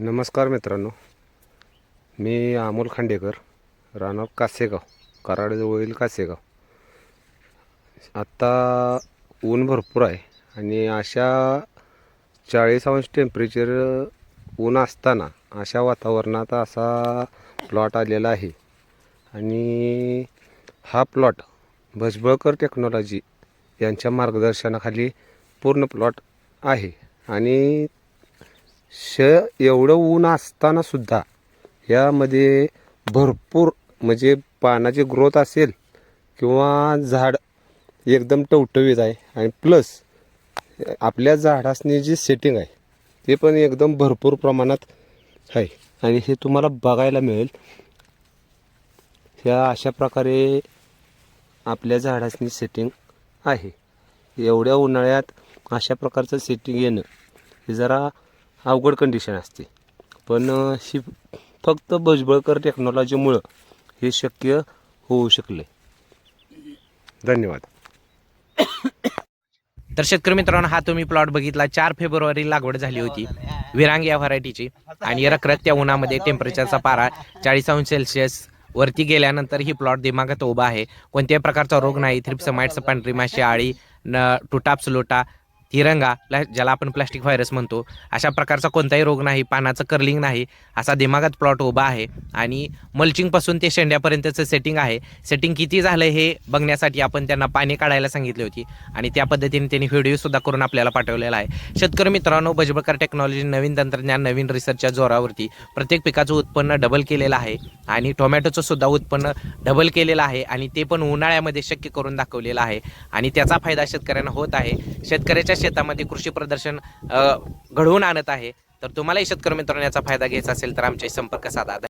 नमस्कार मित्रांनो. मी अमोल खांडेकर राहणार कासेगाव कराडजवळील कासेगाव. आत्ता ऊन भरपूर आहे आणि अशा चाळीस अंश टेम्परेचर ऊन असताना अशा वातावरणात असा प्लॉट आलेला आहे. आणि हा प्लॉट भजबळकर टेक्नॉलॉजी यांच्या मार्गदर्शनाखाली पूर्ण प्लॉट आहे. आणि श एवढं ऊन असतानासुद्धा यामध्ये भरपूर म्हणजे पानाची ग्रोथ असेल किंवा झाड एकदम टवटवीत आहे आणि प्लस आपल्या झाडासनी जी सेटिंग आहे ते पण एकदम भरपूर प्रमाणात आहे. आणि हे तुम्हाला बघायला मिळेल. ह्या अशा प्रकारे आपल्या झाडासनी सेटिंग आहे. एवढ्या उन्हाळ्यात अशा प्रकारचं सेटिंग येणं हे जरा अवघड कंडिशन असते. पण ही फक्त भुजबळकर टेक्नॉलॉजीमुळं हे शक्य होऊ शकले. धन्यवाद. तर शेतकरी मित्रांनो हा तुम्ही प्लॉट बघितला. चार फेब्रुवारी लागवड झाली होती. विरांग या व्हरायटीची. आणि रखरखत्या उन्हामध्ये टेम्परेचरचा पारा चाळीस अंश सेल्सिअस वरती गेल्यानंतर ही प्लॉट दिमागात उभा आहे. कोणत्याही प्रकारचा रोग नाही. थ्रिप्समाइट्स पांढरी माशी आळी न टुटाप्स लोटा तिरंगा प्लॅ ज्याला आपण प्लॅस्टिक व्हायरस म्हणतो अशा प्रकारचा कोणताही रोग नाही पानाचं कर्लिंग नाही असा दिमागात प्लॉट उभा आहे. आणि मल्चिंगपासून ते शेंड्यापर्यंतचं सेटिंग आहे. सेटिंग किती झालं हे बघण्यासाठी आपण त्यांना पाणी काढायला सांगितली होती. आणि त्या पद्धतीने त्यांनी व्हिडिओसुद्धा करून आपल्याला पाठवलेला आहे. शेतकरी मित्रांनो भजबळकर टेक्नॉलॉजी नवीन तंत्रज्ञान नवीन रिसर्चच्या जोरावरती प्रत्येक पिकाचं उत्पन्न डबल केलेलं आहे. आणि टोमॅटोचं सुद्धा उत्पन्न डबल केलेलं आहे. आणि ते पण उन्हाळ्यामध्ये शक्य करून दाखवलेलं आहे. आणि त्याचा फायदा शेतकऱ्यांना होत आहे. शेतकऱ्याच्या शेतामध्ये कृषी प्रदर्शन घडवून आणत आहे. तर तुम्हालाही शेतकरी मित्रांनो याचा फायदा घ्यायचा असेल तर आमच्याशी संपर्क साधा.